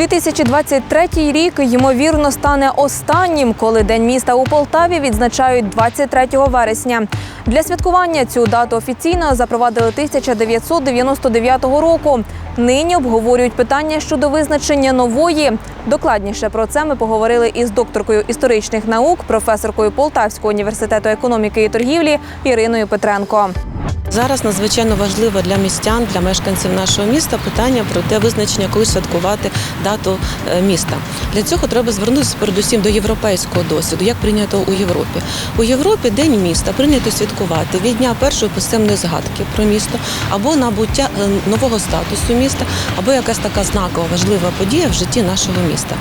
2023 рік ймовірно стане останнім, коли День міста у Полтаві відзначають 23 вересня. Для святкування цю дату офіційно запровадили 1999 року. Нині обговорюють питання щодо визначення нової. Докладніше про це ми поговорили із докторкою історичних наук, професоркою Полтавського університету економіки і торгівлі Іриною Петренко. Зараз надзвичайно важливо для містян, для мешканців нашого міста питання про те визначення, коли святкувати дату е, міста. Для цього треба звернутися передусім до європейського досвіду, як прийнято у Європі. У Європі День міста прийнято святкувати від дня першої писемної згадки про місто або набуття е, нового статусу міста, або якась така знакова важлива подія в житті нашого міста.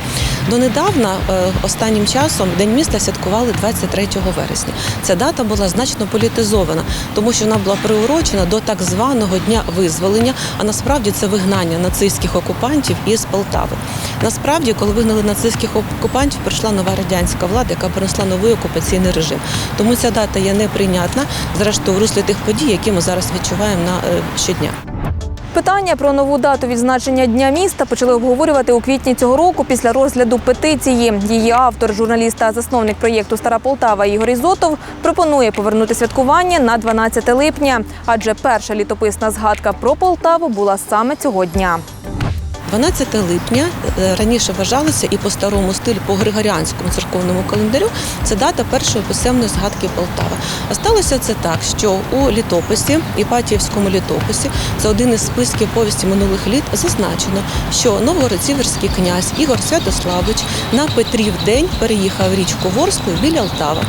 Донедавна, е, останнім часом, День міста святкували 23 вересня. Ця дата була значно політизована, тому що вона була приурочена до так званого дня визволення, а насправді це вигнання нацистських окупантів із Полтави. Насправді, коли вигнали нацистських окупантів, прийшла нова радянська влада, яка принесла новий окупаційний режим. Тому ця дата є неприйнятна, зрештою, в руслі тих подій, які ми зараз відчуваємо на е, щодня. Питання про нову дату відзначення Дня міста почали обговорювати у квітні цього року після розгляду петиції. Її автор, журналіст та засновник проєкту Стара Полтава Ігор Ізотов пропонує повернути святкування на 12 липня, адже перша літописна згадка про Полтаву була саме цього дня. 12 липня е, раніше вважалося і по старому стилю, по григоріанському церковному календарю. Це дата першої писемної згадки Полтави. А сталося це так, що у літописі, Іпатіївському літописі, це один із списків повісті минулих літ, зазначено, що новгород-сіверський князь Ігор Святославович на Петрів день переїхав річку Ворску біля Алтава.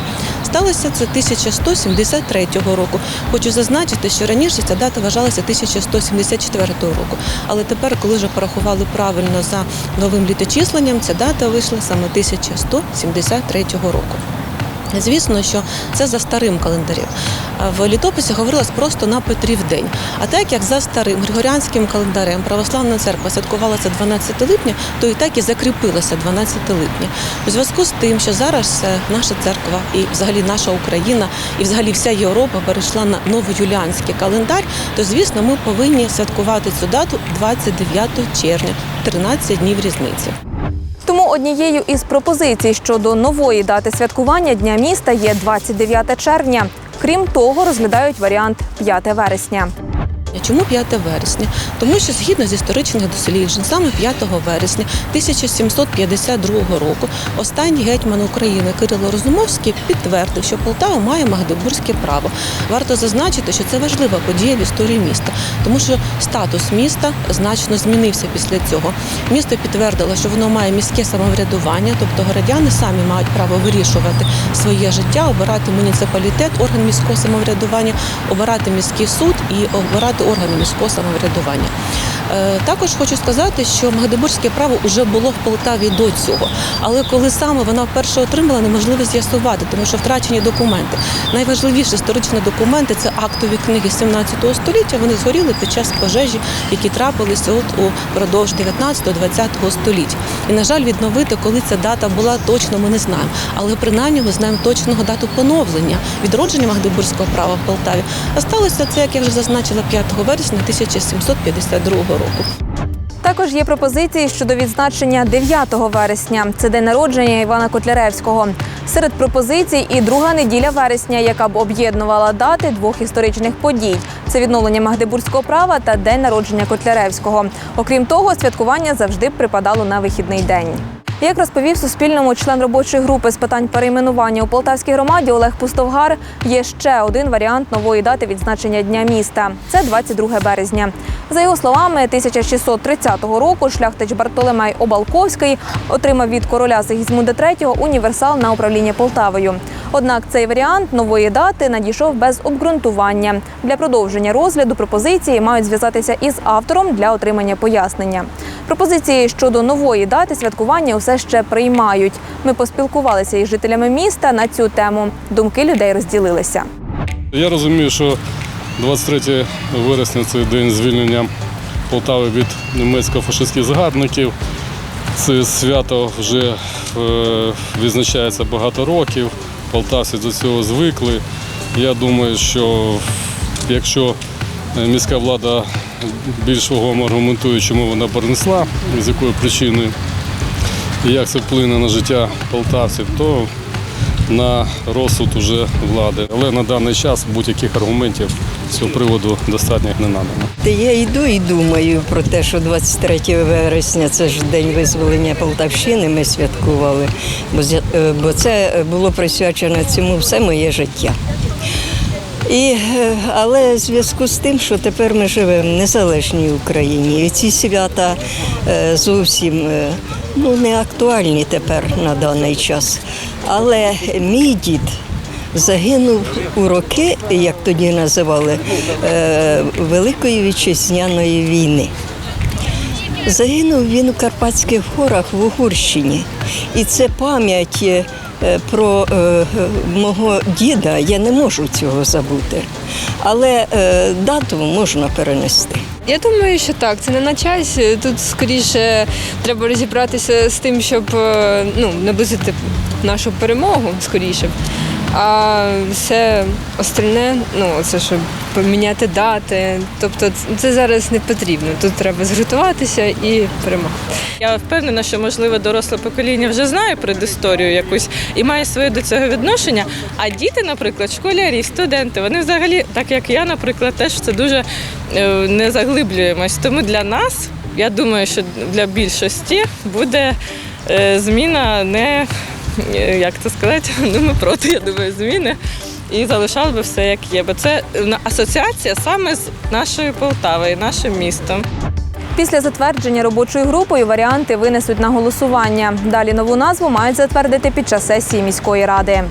Сталося це 1173 року. Хочу зазначити, що раніше ця дата вважалася 1174 року. Але тепер, коли вже порахували правильно за новим літочисленням, ця дата вийшла саме 1173 року. Звісно, що це за старим календарем. В літописі говорилось просто на Петрів день. А так як за старим григоріанським календарем православна церква святкувала це 12 липня, то і так і закріпилося 12 липня. У зв'язку з тим, що зараз е, наша церква і взагалі наша Україна, і взагалі вся Європа перейшла на новоюліанський календар, то звісно ми повинні святкувати цю дату 29 червня, 13 днів різниці. Тому однією із пропозицій щодо нової дати святкування Дня міста є 29 червня. Крім того, розглядають варіант 5 вересня. Чому 5 вересня? Тому що згідно з історичних досліджень, саме 5 вересня 1752 року останній гетьман України Кирило Розумовський підтвердив, що Полтава має магдебурзьке право. Варто зазначити, що це важлива подія в історії міста, тому що статус міста значно змінився після цього. Місто підтвердило, що воно має міське самоврядування, тобто городяни самі мають право вирішувати своє життя, обирати муніципалітет, орган міського самоврядування, обирати міський суд і обирати органи міського самоврядування. Е, Також хочу сказати, що Магдебурзьке право вже було в Полтаві до цього. Але коли саме вона вперше отримала, неможливо з'ясувати, тому що втрачені документи. Найважливіші історичні документи це актові книги 17 століття. Вони згоріли під час пожежі, які трапилися от упродовж 19-20 століть. І, на жаль, відновити, коли ця дата була точно, ми не знаємо. Але принаймні ми знаємо точного дату поновлення, відродження Магдебурзького права в Полтаві. А сталося це, як я вже зазначила, 5 вересня 1752 року. Також є пропозиції щодо відзначення 9 вересня. Це день народження Івана Котляревського. Серед пропозицій і друга неділя вересня, яка б об'єднувала дати двох історичних подій: це відновлення Магдебурзького права та день народження Котляревського. Окрім того, святкування завжди припадало на вихідний день. Як розповів Суспільному член робочої групи з питань перейменування у Полтавській громаді Олег Пустовгар, є ще один варіант нової дати відзначення Дня міста. Це 22 березня. За його словами, 1630 року шляхтич Бартолемей Обалковський отримав від короля Сигізмунда III універсал на управління Полтавою. Однак цей варіант нової дати надійшов без обґрунтування. Для продовження розгляду пропозиції мають зв'язатися із автором для отримання пояснення. Пропозиції щодо нової дати святкування усе ще приймають. Ми поспілкувалися із жителями міста на цю тему. Думки людей розділилися. Я розумію, що 23 вересня це день звільнення Полтави від німецько-фашистських згадників. Це свято вже е, відзначається багато років. Полтавці до цього звикли. Я думаю, що якщо міська влада більш вагомо аргументують, чому вона перенесла, з якою причиною, як це вплине на життя полтавців, то на розсуд уже влади. Але на даний час будь-яких аргументів з цього приводу достатньо не надано. Я йду і думаю про те, що 23 вересня це ж день визволення Полтавщини. Ми святкували, бо е, це було присвячено цьому все моє життя. І, е, але в зв'язку з тим, що тепер ми живемо в незалежній Україні, і ці свята е, зовсім ну, не актуальні тепер на даний час. Але мій дід загинув у роки, як тоді називали, е, Великої вітчизняної війни. Загинув він у Карпатських горах в Угорщині. І це пам'ять е, про е, мого діда. Я не можу цього забути. Але е, дату можна перенести. Я думаю, що так, це не на часі. Тут скоріше треба розібратися з тим, щоб е, ну, наблизити нашу перемогу скоріше. А все остальне, ну це щоб поміняти дати. Тобто це зараз не потрібно. Тут треба згуртуватися і перемогти. Я впевнена, що можливо доросле покоління вже знає предісторію якусь і має своє до цього відношення. А діти, наприклад, школярі, студенти, вони взагалі, так як я, наприклад, теж це дуже е, не заглиблюємось. Тому для нас, я думаю, що для більшості буде е, зміна не як це сказати, ну ми проти, я думаю, зміни. І залишали би все як є. Бо це е, асоціація саме з нашою Полтавою, нашим містом. Після затвердження робочою групою варіанти винесуть на голосування. Далі нову назву мають затвердити під час сесії міської ради.